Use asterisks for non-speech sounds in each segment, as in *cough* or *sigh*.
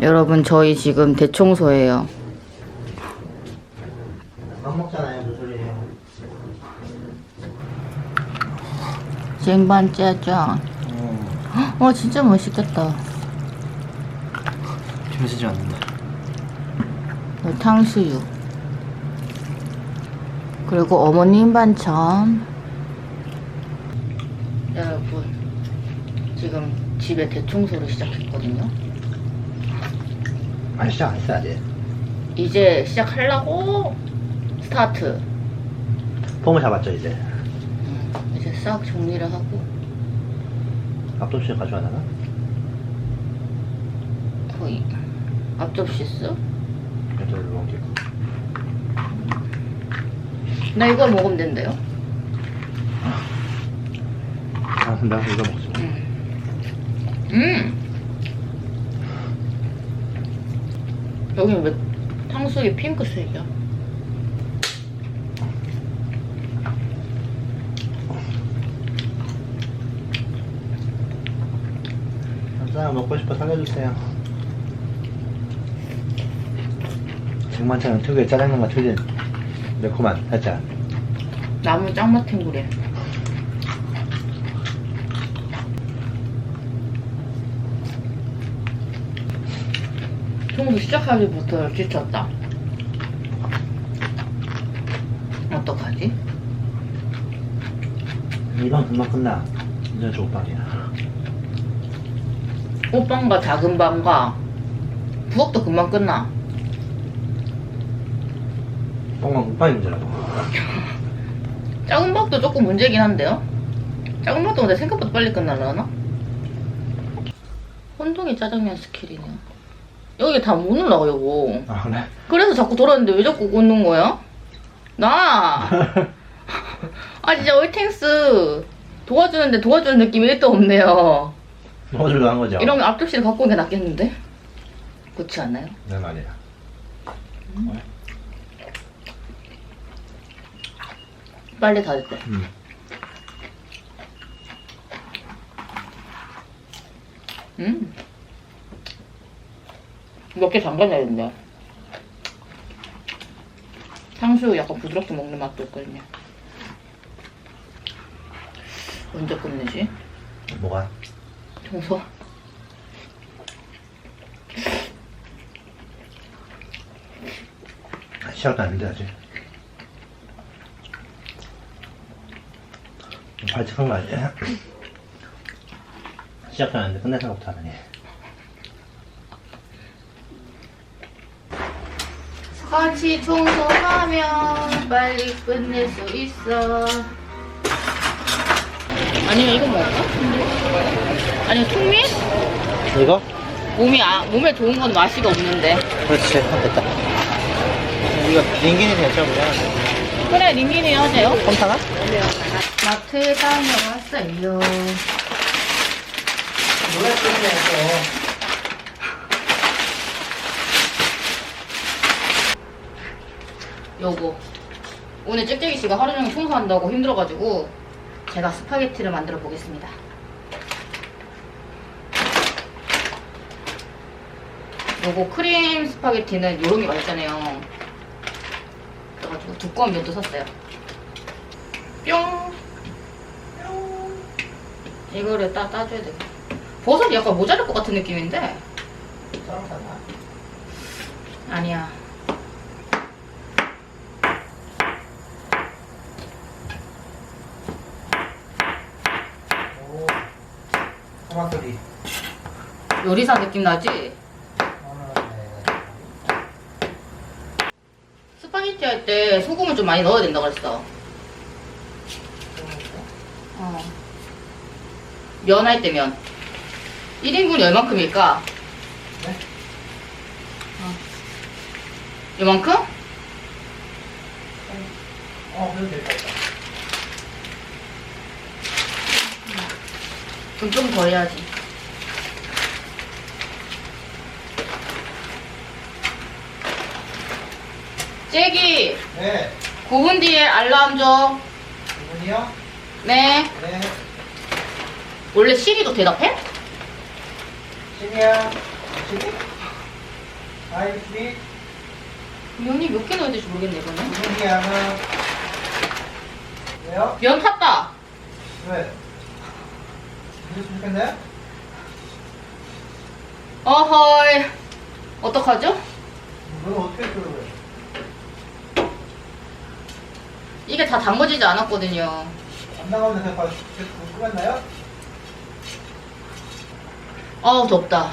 여러분 저희 지금 대청소예요. 밥 먹잖아요, 무슨 소리예요? 쟁반 짜장. 어, 와 진짜 맛있겠다. 힘쓰지 않는다. 네, 탕수육. 그리고 어머님 반찬. 여러분, 지금 집에 대청소를 시작했거든요. 아, 시작 안 했어야 돼. 이제 시작하려고 스타트. 폼을 잡았죠, 이제. 음, 이제 싹 정리를 하고 앞접시 가져와 나나? 거의 앞접시 쓰? 그래도 넘기고. 나 이거 먹으면 된대요. 아, 나 이거 먹지. 뭐. 음. 여기 왜 탕수육이 핑크색이야? 짜장 먹고 싶어 살려주세요. 정만차는 특유의 짜장면과 틀린 매콤한 살짝. 나무 짱맛탱구래. 청소 시작하기부터 지쳤다. 어떡하지? 이번 금방 끝나. 이제 족발이야. 호빵과 작은 밤과 부엌도 금방 끝나. 뻥망 국밥이 문제라고. 작은 밥도 조금 문제긴 한데요? 작은 밥도 근데 생각보다 빨리 끝나려나? 혼동이 짜장면 스킬이네요. 여기 다못 올라가, 요거. 아, 그래? 그래서 자꾸 돌았는데 왜 자꾸 꽂는 거야? 나! *laughs* 아, 진짜 얼탱스 도와주는데 도와주는 느낌이 1도 없네요. 넣어주려고 한 거죠? 이런 앞접시를 갖고 오는 게 낫겠는데? 그렇지 않나요? 네, 말이야. 빨리 다 됐대. 음. 음. 몇 개 잠가놔야 된대. 탕수육 약간 부드럽게 먹는 맛도 있거든요. 언제 끝내지? 뭐가? 청소? 시작도 안 아직. 발칙한 거 아니야? *clears throat* 시작도 안 했는데 끝날 생각부터 하다니. 같이 청소하면 빨리 끝낼 수 있어. 아니면 이거 먹을까? 아니면 통밀? 이거? 몸이 아, 몸에 좋은 건 맛이 없는데. 그렇지, 됐다. 이거 링기니 괜찮보자 그래, 링기니 하세요. 컴타나? 마트에 다녀왔어요. 노래 쓰면서 요거. 오늘 짹짹이 씨가 하루 종일 청소한다고 힘들어가지고 제가 스파게티를 만들어 보겠습니다. 요거 크림 스파게티는 요런 게 맛있잖아요. 그래가지고 두꺼운 면도 샀어요. 뿅! 뿅! 이거를 따, 따줘야 돼. 버섯이 약간 모자랄 것 같은 느낌인데? 아니야. 오, 토마토리. 요리사 느낌 나지? 스파게티 할 때 소금을 좀 많이 넣어야 된다 그랬어. 어. 면 할 때 면. 1인분이 얼만큼일까? 네? 어. 요만큼? 어, 그래도 될것 같다. 좀더 해야지. 잭이 네, 9분 뒤에 알람 줘. 이분이요? 네. 네, 원래 시리도 대답해? 신이야. 신이? 아이스리 면이 몇 개 넣어야 될지 모르겠네 이거는. 분기 하나. 왜요? 면 탔다. 왜? 이거 좋겠네? 어허이. 어떡하죠? 너는 어떻게 그래? 이게 다 담궈지지 않았거든요. 안 나가면 바로 끝났나요? 아우 덥다.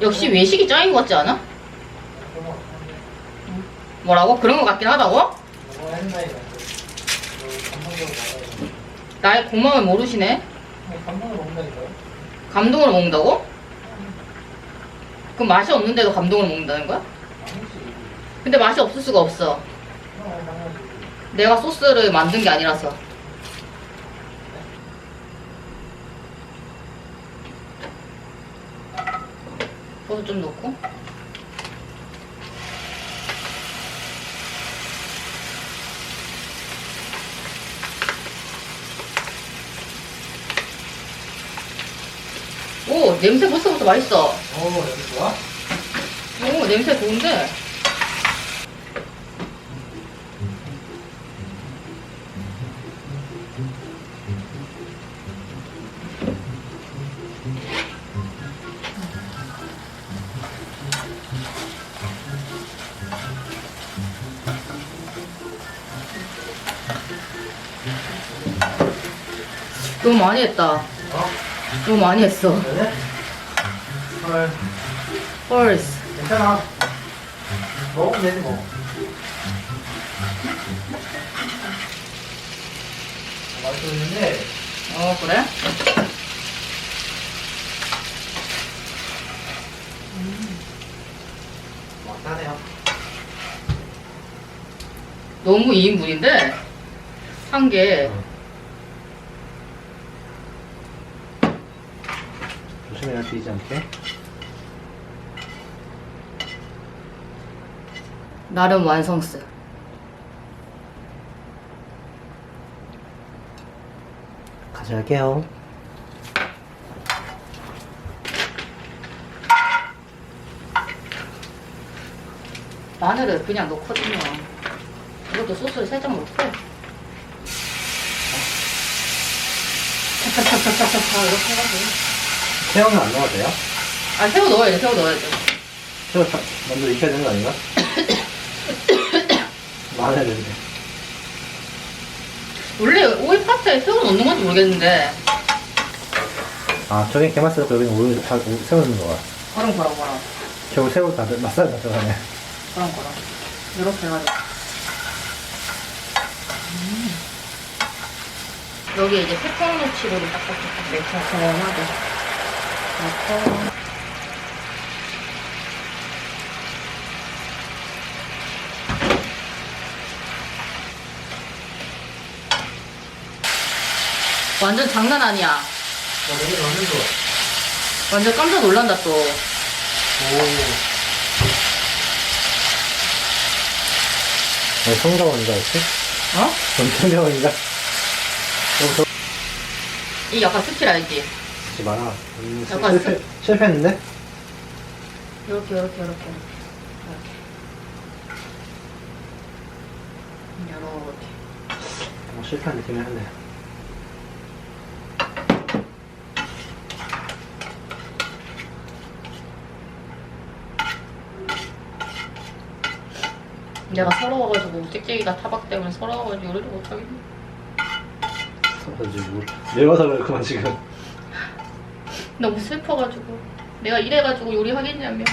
역시 외식이 짱인 것 같지 않아? 뭐라고? 그런 것 같긴 하다고? 뭐 했나 이거. 나의 고마움을 모르시네. 감동을 먹는다니까요? 감동으로 먹는다고? 그럼 맛이 없는데도 감동으로 먹는다는 거야? 아니지. 근데 맛이 없을 수가 없어. 어. 내가 소스를 만든 게 아니라서. 버섯 좀 넣고. 오, 냄새 벌써부터 맛있어. 오, 여기 좋아? 오, 냄새 좋은데? 너무 많이 했다. 어? 너무 많이 했어. 그래? 헐. 헐스. 괜찮아. 먹으면 되지 뭐. 맛있어 보이는데, 어, 그래? 맛하네요. 너무 2인분인데? 한 개. 조 심해야 뛰지 않게. 나름 완성스. 가져갈게요. 마늘을 그냥 넣거든요. 이것도 소스를 살짝 넣고. 차차차차차차 *laughs* 이렇게 해가지고. 새우는 안 넣어도 돼요? 아, 새우 넣어야지, 새우 넣어야지. 새우 다- 먼저 익혀야 되는 거 아닌가? *coughs* 많아야 되는데. 원래 오이 파스타에 새우 넣는 건지 모르겠는데. 아, 저기 게맛스럽고 여기는 오일, 다, 오- 새우 넣는 거야. 그럼, 그럼, 그럼. 결국 새우 다, 맛살 다 들어가네. 그럼, 그럼. 이렇게 해가지고. 음. 여기에 이제 페퍼로치를 딱딱딱딱 매콤하게 넣고. 완전 장난 아니야. 어, 여기 넣는 거. 완전 깜짝 놀란다 또. 오. 왜 성가원인가 했지? 어? *laughs* 여기서 이 약간 스킬 알지? 하지 마라. 음, 약간 실패, 실패했는데? 이렇게 이렇게 이렇게 이렇게 이렇게 어, 실패한 느낌이 하네. 내가 서러워가지고 짹짹이가 타박 때문에 서러워가지고 요리를 못하겠네 그래서 뭐, 내려와서 그렇구만, 지금. 너무 슬퍼가지고 내가 이래가지고 요리하겠냐며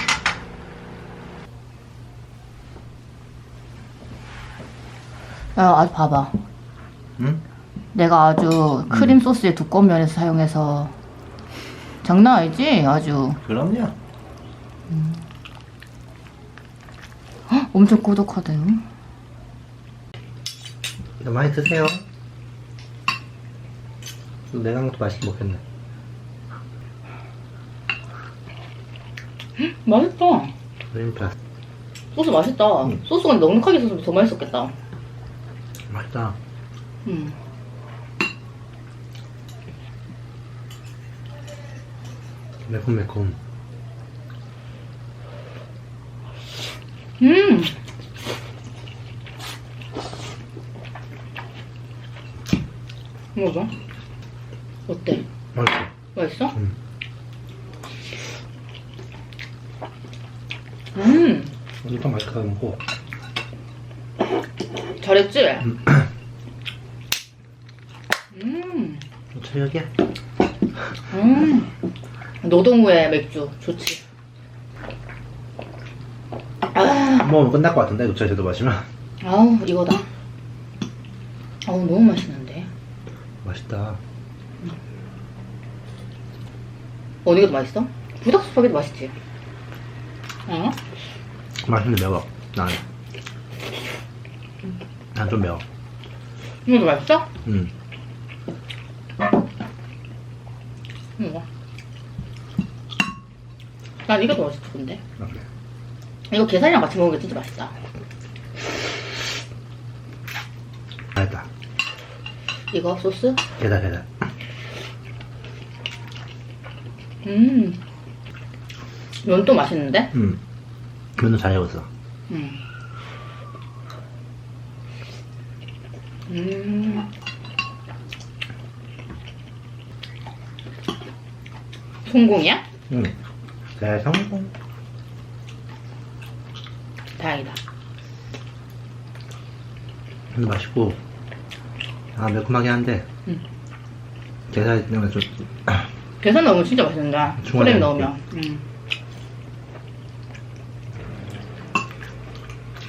야 아주 봐봐 응? 내가 아주 크림 소스에 두꺼운 면에서 사용해서 장난 아니지? 아주 그럼요. 헉, 엄청 고독하대 이거 많이 드세요. 내가 한 것도 맛있게 먹겠네. *gasps* 맛있다 크림 플러스. 소스 맛있다 음. 소스가 넉넉하게 있어서 더 맛있었겠다 맛있다. 음. 매콤매콤. 음. 먹어. 어때? 맛있어. 맛있어? 음. 음. 엄청 맛있게 먹고. 잘했지? 음. 음. 저녁이야? 음. 노동후에 맥주 좋지. 아, 먹으면 끝날 것 같은데, 녹차 제도 마시면. 아우 이거다. 아우 너무 맛있는데. 맛있다. 어디가 더 맛있어? 부닭 스파게티 맛있지? 어? 맛있는데 매워. 난. 난좀 매워. 이거 더 맛있어? 음. 이거. 난 이게 더 맛있어 근데. 아, 그래. 이거 계란이랑 같이 먹으면 진짜 맛있다. 맛있다. 이거 소스? 계단, 계단. 음. 면도 맛있는데? 음. 면도 잘 익었어. 음. 음. 성공이야? 음. 잘 성공. 다행이다. 근데 맛있고. 아, 매콤하긴 한데. 음. 계란 때문에 좀. 계산 넣으면 진짜 맛있는다. 중간에 넣으면. 음.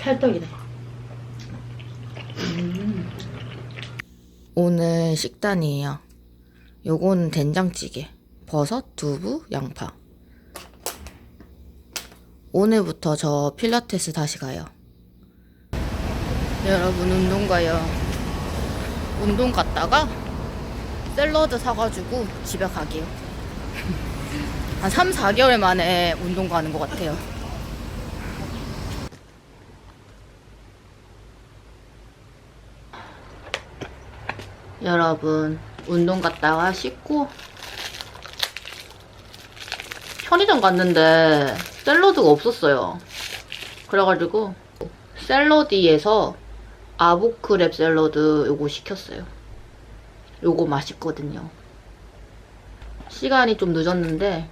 찰떡이다. 음. 오늘 식단이에요. 요거는 된장찌개, 버섯, 두부, 양파. 오늘부터 저 필라테스 다시 가요. 여러분 운동 가요. 운동 갔다가 샐러드 사가지고 집에 가게요. *laughs* 한 3, 4개월 만에 운동 가는 것 같아요. 여러분, 운동 갔다가 씻고 편의점 갔는데 샐러드가 없었어요. 그래가지고 샐러디에서 아보크랩 샐러드 요거 시켰어요. 요거 맛있거든요. 시간이 좀 늦었는데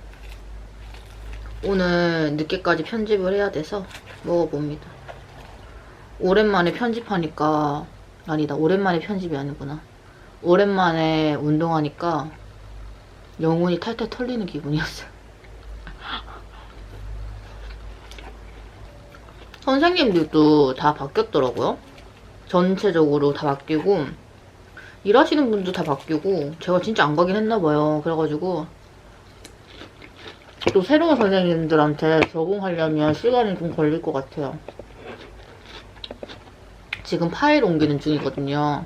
오늘 늦게까지 편집을 해야 돼서 먹어봅니다. 오랜만에 편집하니까 아니다 오랜만에 편집이 아니구나. 오랜만에 운동하니까 영혼이 탈탈 털리는 기분이었어요. *laughs* 선생님들도 다 바뀌었더라고요. 전체적으로 다 바뀌고 일하시는 분도 다 바뀌고 제가 진짜 안 가긴 했나 봐요. 그래가지고 또 새로운 선생님들한테 적응하려면 시간이 좀 걸릴 것 같아요. 지금 파일 옮기는 중이거든요.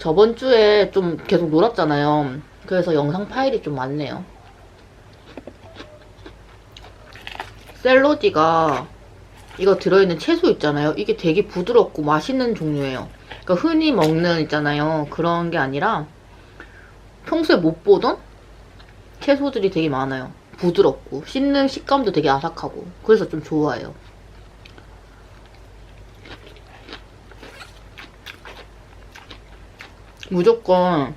저번 주에 좀 계속 놀았잖아요. 그래서 영상 파일이 좀 많네요. 샐러디가 이거 들어있는 채소 있잖아요. 이게 되게 부드럽고 맛있는 종류예요. 그러니까 흔히 먹는 있잖아요. 그런 게 아니라 평소에 못 보던 채소들이 되게 많아요. 부드럽고 씹는 식감도 되게 아삭하고 그래서 좀 좋아해요. 무조건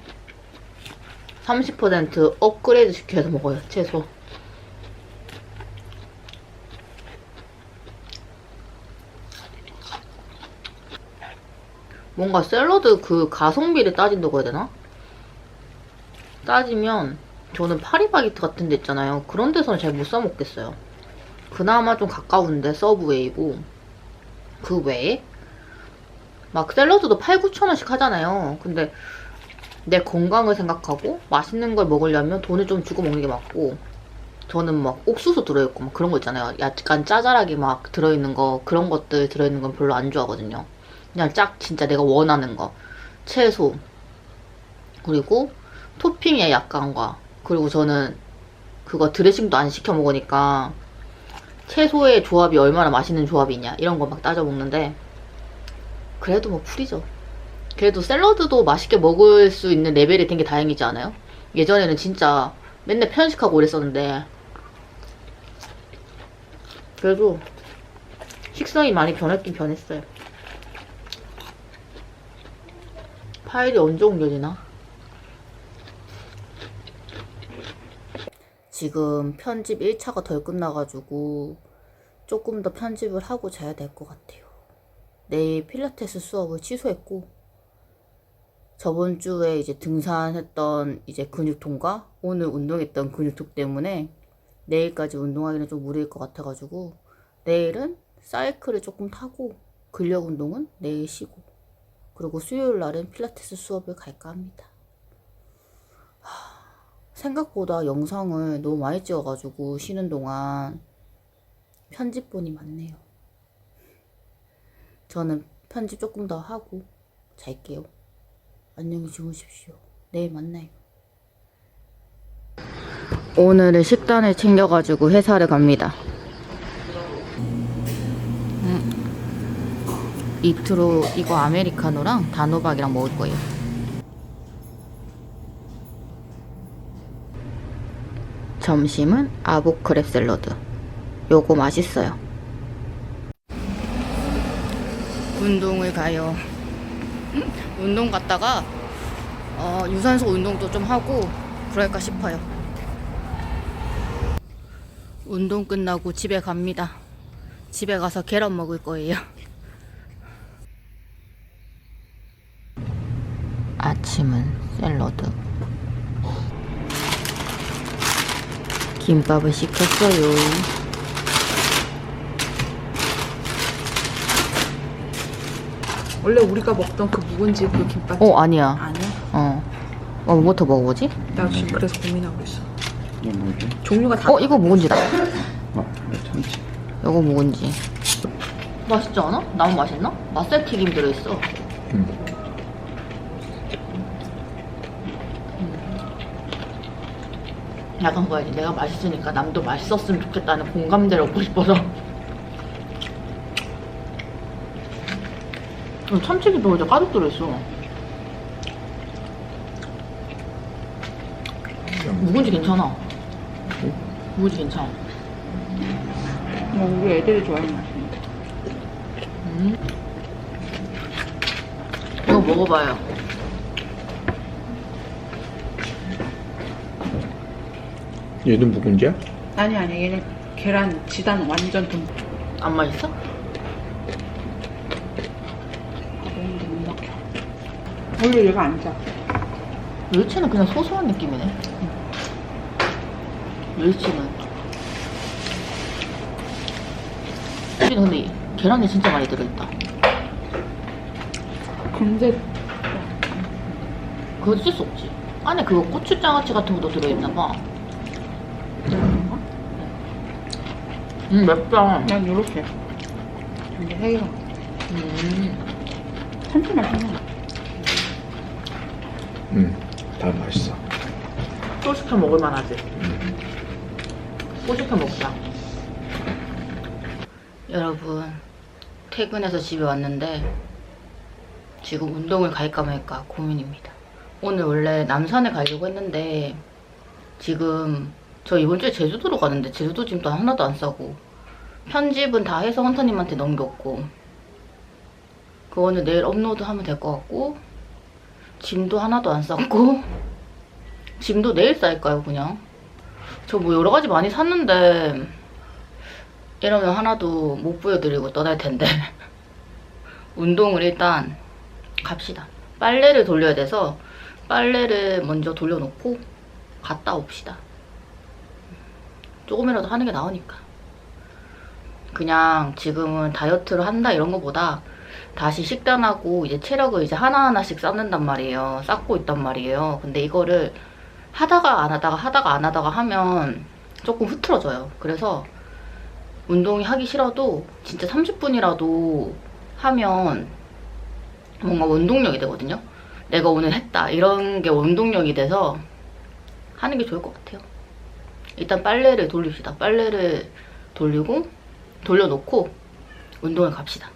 30% 업그레이드 시켜서 먹어요. 채소. 뭔가 샐러드 그 가성비를 따진다고 해야 되나? 따지면 저는 파리바게트 같은 데 있잖아요. 그런 데서는 잘 못 사 먹겠어요. 그나마 좀 가까운데 서브웨이고 그 외에 막 샐러드도 8, 9천 원씩 하잖아요. 근데 내 건강을 생각하고 맛있는 걸 먹으려면 돈을 좀 주고 먹는 게 맞고 저는 막 옥수수 들어있고 막 그런 거 있잖아요. 약간 짜잘하게 막 들어있는 거 그런 것들 들어있는 건 별로 안 좋아하거든요. 그냥 짝 진짜 내가 원하는 거 채소 그리고 토핑의 약간과 그리고 저는 그거 드레싱도 안 시켜 먹으니까 채소의 조합이 얼마나 맛있는 조합이냐 이런 거 막 따져 먹는데 그래도 뭐 풀이죠. 그래도 샐러드도 맛있게 먹을 수 있는 레벨이 된 게 다행이지 않아요? 예전에는 진짜 맨날 편식하고 그랬었는데 그래도 식성이 많이 변했긴 변했어요. 파일이 언제 옮겨지나? 지금 편집 1차가 덜 끝나가지고 조금 더 편집을 하고 자야 될 것 같아요. 내일 필라테스 수업을 취소했고 저번 주에 이제 등산했던 이제 근육통과 오늘 운동했던 근육통 때문에 내일까지 운동하기는 좀 무리일 것 같아가지고 내일은 사이클을 조금 타고 근력 운동은 내일 쉬고 그리고 수요일 날은 필라테스 수업을 갈까 합니다. 하, 생각보다 영상을 너무 많이 찍어가지고 쉬는 동안 편집본이 많네요. 저는 편집 조금 더 하고 잘게요. 안녕히 주무십시오. 내일 만나요. 오늘은 식단을 챙겨가지고 회사를 갑니다. 음, 이트로 이거 아메리카노랑 단호박이랑 먹을 거예요. 점심은 아보크랩 샐러드. 요거 맛있어요. 운동을 가요. 운동 갔다가 어, 유산소 운동도 좀 하고 그럴까 싶어요. 운동 끝나고 집에 갑니다. 집에 가서 계란 먹을 거예요. 아침은 샐러드. 김밥을 시켰어요. 원래 우리가 먹던 그 묵은지 그 김밥 어, 아니야. 아니야? 어. 어, 뭐부터 먹어보지? 나 지금 그래서 고민하고 있어. 이게 뭐지? 종류가 다 어, 이거 묵은지다. 어, 그래, 참치. 요거 묵은지. 맛있지 않아? 나무 맛있나? 맛살 튀김 들어있어. 응. 약간 그거야지. 내가 맛있으니까 남도 맛있었으면 좋겠다는 공감대를 얻고 싶어서. 참치기도 이제 가득 들어있어. 묵은지 괜찮아. 묵은지 괜찮아. 뭐 우리 애들이 좋아하는 맛. 음. 이거 먹어봐요. 얘도 묵은지야? 아니 아니 얘는 계란 지단 완전 듬. 안 맛있어? 먹는데 못 먹혀. 원래 얘가 안 짜. 멸치는 그냥 소소한 느낌이네. 멸치는. 여기는 근데 계란이 진짜 많이 들어있다. 근데 그거 쓸 수 없지. 안에 그거 고추장아찌 같은 것도 들어있나봐. 그런가? 음, 맵다. 난 요렇게. 근데 해이가 음, 참치 맛있네. 응. 다 맛있어. 또 시켜 먹을 만 하지. 또 시켜 먹자. 여러분, 퇴근해서 집에 왔는데, 지금 운동을 갈까 말까 고민입니다. 오늘 원래 남산에 가려고 했는데, 지금 저 이번 주에 제주도로 가는데, 제주도 짐도 하나도 안 싸고, 편집은 다 해서 헌터님한테 넘겼고, 그거는 내일 업로드 하면 될 것 같고, 짐도 하나도 안 쌌고, 짐도 내일 쌀까요, 그냥? 저 뭐 여러 가지 많이 샀는데, 이러면 하나도 못 보여드리고 떠날 텐데. *laughs* 운동을 일단 갑시다. 빨래를 돌려야 돼서, 빨래를 먼저 돌려놓고, 갔다 옵시다. 조금이라도 하는 게 나으니까. 그냥 지금은 다이어트를 한다 이런 거보다 다시 식단하고 이제 체력을 이제 하나하나씩 쌓는단 말이에요. 쌓고 있단 말이에요. 근데 이거를 하다가 안 하다가 하다가 안 하다가 하면 조금 흐트러져요. 그래서 운동이 하기 싫어도 진짜 30분이라도 하면 뭔가 원동력이 되거든요. 내가 오늘 했다. 이런 게 원동력이 돼서 하는 게 좋을 것 같아요. 일단 빨래를 돌립시다. 빨래를 돌리고 돌려놓고 운동을 갑시다.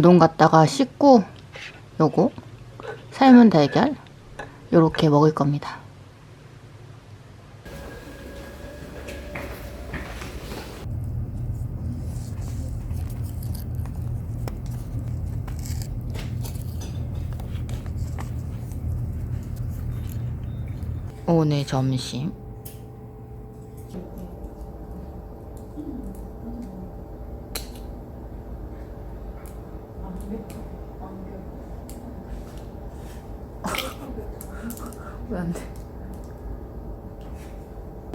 운동 갔다가 씻고 요거 삶은 달걀 요렇게 먹을 겁니다. 오늘 점심 왜 안 돼?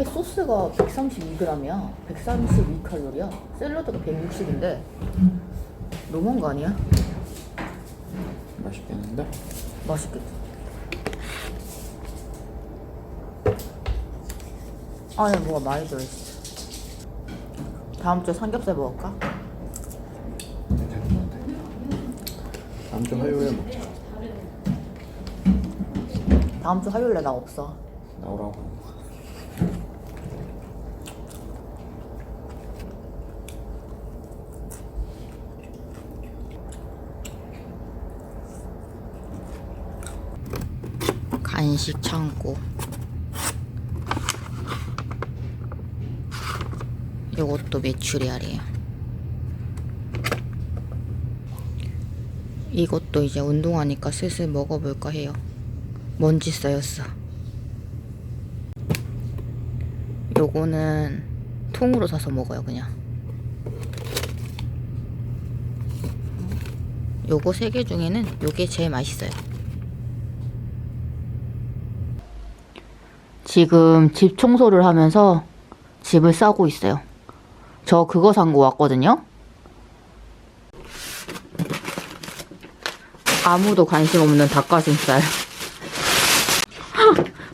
소스가 132g이야. 132칼로리야. 샐러드가 160인데 너무한 거 아니야? 맛있겠는데? 맛있겠지. 안에 뭐가 많이 들어있어. 다음 주에 삼겹살 먹을까? 같아. 다음 주 화요일에 먹자. 다음 주 화요일에 나 없어. 나오라고. 간식 창고. 요것도 메추리알이에요. 이것도 이제 운동하니까 슬슬 먹어볼까 해요. 먼지 쌓였어. 요거는 통으로 사서 먹어요, 그냥. 요거 세 개 중에는 요게 제일 맛있어요. 지금 집 청소를 하면서 집을 싸고 있어요. 저 그거 산 거 왔거든요. 아무도 관심 없는 닭가슴살. *laughs*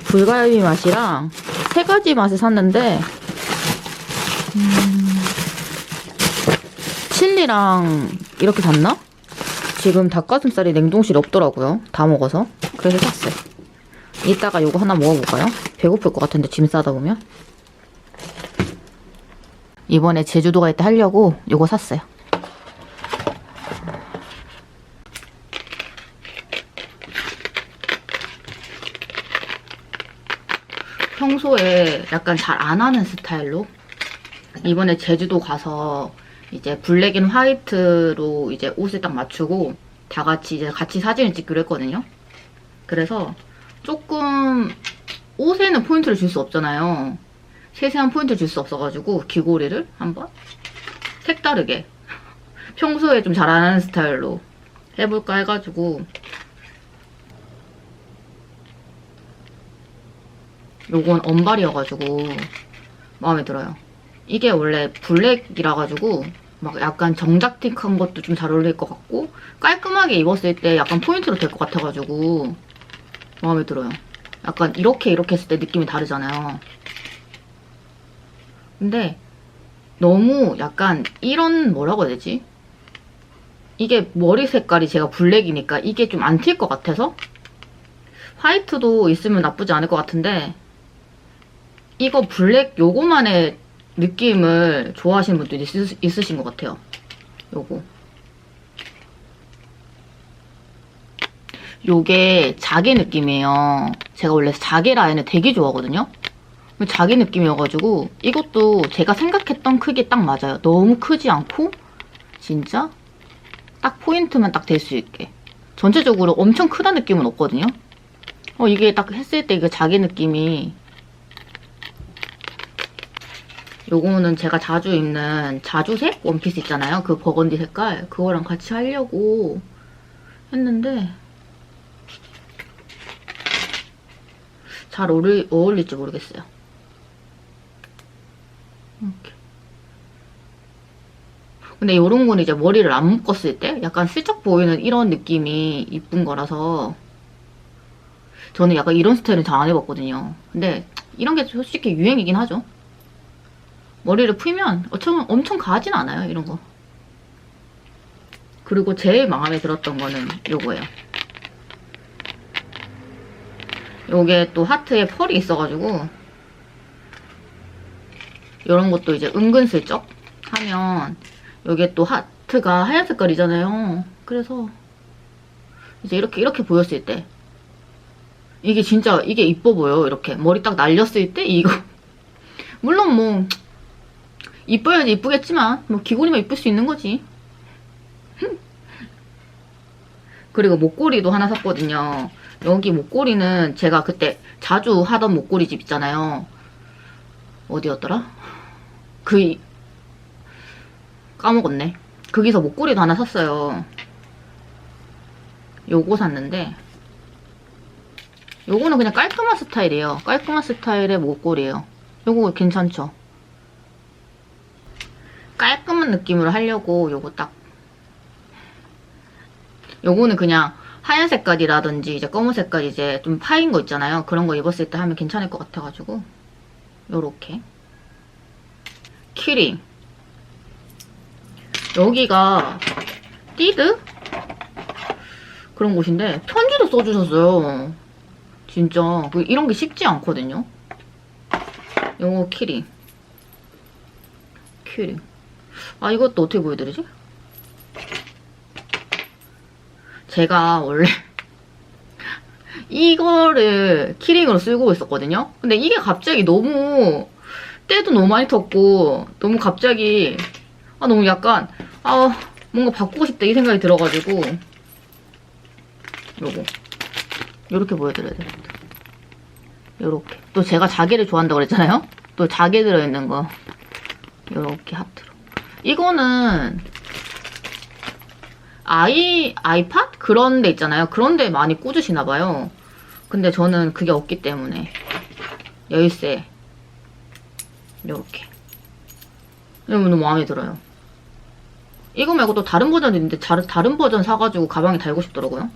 불갈비 맛이랑 세 가지 맛을 샀는데, 음, 칠리랑 이렇게 샀나? 지금 닭가슴살이 냉동실에 없더라고요. 다 먹어서. 그래서 샀어요. 이따가 요거 하나 먹어볼까요? 배고플 것 같은데 짐 싸다 보면. 이번에 제주도 갈 때 하려고 요거 샀어요. 평소에 약간 잘 안 하는 스타일로 이번에 제주도 가서 이제 블랙 앤 화이트로 이제 옷을 딱 맞추고 다 같이 이제 같이 사진을 찍기로 했거든요. 그래서 조금 옷에는 포인트를 줄 수 없잖아요. 세세한 포인트를 줄 수 없어가지고 귀고리를 한번 색다르게 평소에 좀잘안 하는 스타일로 해볼까 해가지고 요건 언발이어가지고 마음에 들어요. 이게 원래 블랙이라 가지고 막 약간 정작틱한 것도 좀 잘 어울릴 것 같고 깔끔하게 입었을 때 약간 포인트로 될 것 같아가지고 마음에 들어요. 약간 이렇게 이렇게 했을 때 느낌이 다르잖아요. 근데 너무 약간 이런 뭐라고 해야 되지? 이게 머리 색깔이 제가 블랙이니까 이게 좀 안 튈 것 같아서 화이트도 있으면 나쁘지 않을 것 같은데 이거 블랙 요거만의 느낌을 좋아하시는 분들이 있으, 있으신 것 같아요. 요거. 요게 자개 느낌이에요. 제가 원래 자개 라인을 되게 좋아하거든요. 자개 느낌이어가지고 이것도 제가 생각했던 크기 딱 맞아요. 너무 크지 않고 진짜 딱 포인트만 딱 될 수 있게. 전체적으로 엄청 크다 느낌은 없거든요. 어 이게 딱 했을 때 이거 자개 느낌이 요거는 제가 자주 입는 자주색 원피스 있잖아요. 그 버건디 색깔. 그거랑 같이 하려고 했는데 잘 어울리, 어울릴지 모르겠어요. 이렇게. 근데 이런 건 이제 머리를 안 묶었을 때 약간 슬쩍 보이는 이런 느낌이 이쁜 거라서 저는 약간 이런 스타일은 잘 안 해봤거든요. 근데 이런 게 솔직히 유행이긴 하죠. 머리를 풀면 엄청, 엄청 가진 않아요, 이런 거. 그리고 제일 마음에 들었던 거는 요거예요. 요게 또 하트에 펄이 있어가지고 이런 것도 이제 은근슬쩍 하면 요게 또 하, 하트가 하얀 색깔이잖아요. 그래서 이제 이렇게 이렇게 보였을 때 이게 진짜 이게 이뻐 보여. 이렇게 머리 딱 날렸을 때 이거 *laughs* 물론 뭐 이뻐야지 이쁘겠지만 뭐 기본이면 이쁠 수 있는 거지. *laughs* 그리고 목걸이도 하나 샀거든요. 여기 목걸이는 제가 그때 자주 하던 목걸이 집 있잖아요. 어디였더라? 그 이- 까먹었네. 거기서 목걸이도 하나 샀어요. 요거 샀는데 요거는 그냥 깔끔한 스타일이에요. 깔끔한 스타일의 목걸이에요. 요거 괜찮죠? 깔끔한 느낌으로 하려고 요거 딱 요거는 그냥 하얀 색깔이라든지 이제 검은 색깔 이제 좀 파인 거 있잖아요. 그런 거 입었을 때 하면 괜찮을 것 같아가지고 요렇게 키링 여기가 띠드 그런 곳인데 편지도 써주셨어요. 진짜 그 이런 게 쉽지 않거든요. 요거 키링 키링 아 이것도 어떻게 보여드리지? 제가 원래 *laughs* 이거를 키링으로 쓰고 있었거든요. 근데 이게 갑자기 너무 때도 너무 많이 텄고 너무 갑자기 아 너무 약간 아 뭔가 바꾸고 싶다 이 생각이 들어가지고 요거 요렇게 보여드려야 되겠다. 요렇게 또 제가 자개를 좋아한다고 그랬잖아요. 또 자개 들어있는 거 요렇게 하트로 이거는 아이 아이팟 그런 데 있잖아요. 그런 데 많이 꽂으시나 봐요. 근데 저는 그게 없기 때문에 열쇠 이렇게 이거 너무 마음에 들어요. 이거 말고 또 다른 버전도 있는데 자- 다른 버전 사가지고 가방에 달고 싶더라고요.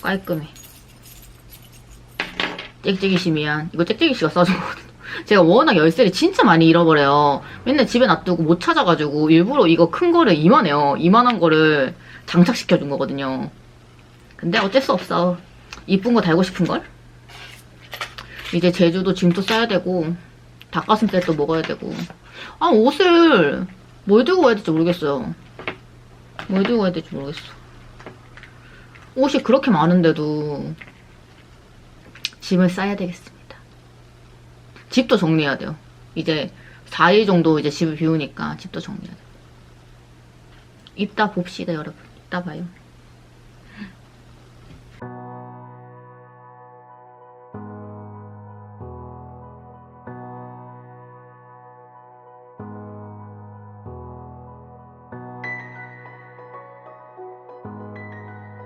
깔끔해. 짹짹이씨 미안. 이거 짹짹이씨가 써준 거거든요. 제가 워낙 열쇠를 진짜 많이 잃어버려요. 맨날 집에 놔두고 못 찾아가지고 일부러 이거 큰 거를 이만해요. 이만한 거를 장착시켜준 거거든요. 근데 어쩔 수 없어. 이쁜 거 달고 싶은 걸? 이제 제주도 짐도 싸야 되고 닭가슴살도 먹어야 되고 아 옷을 뭘 들고 가야 될지 모르겠어요. 뭘 들고 가야 될지 모르겠어. 옷이 그렇게 많은데도 짐을 싸야 되겠습니다. 집도 정리해야 돼요. 이제 4일 정도 이제 집을 비우니까 집도 정리해야 돼요. 이따 봅시다, 여러분. 이따 봐요.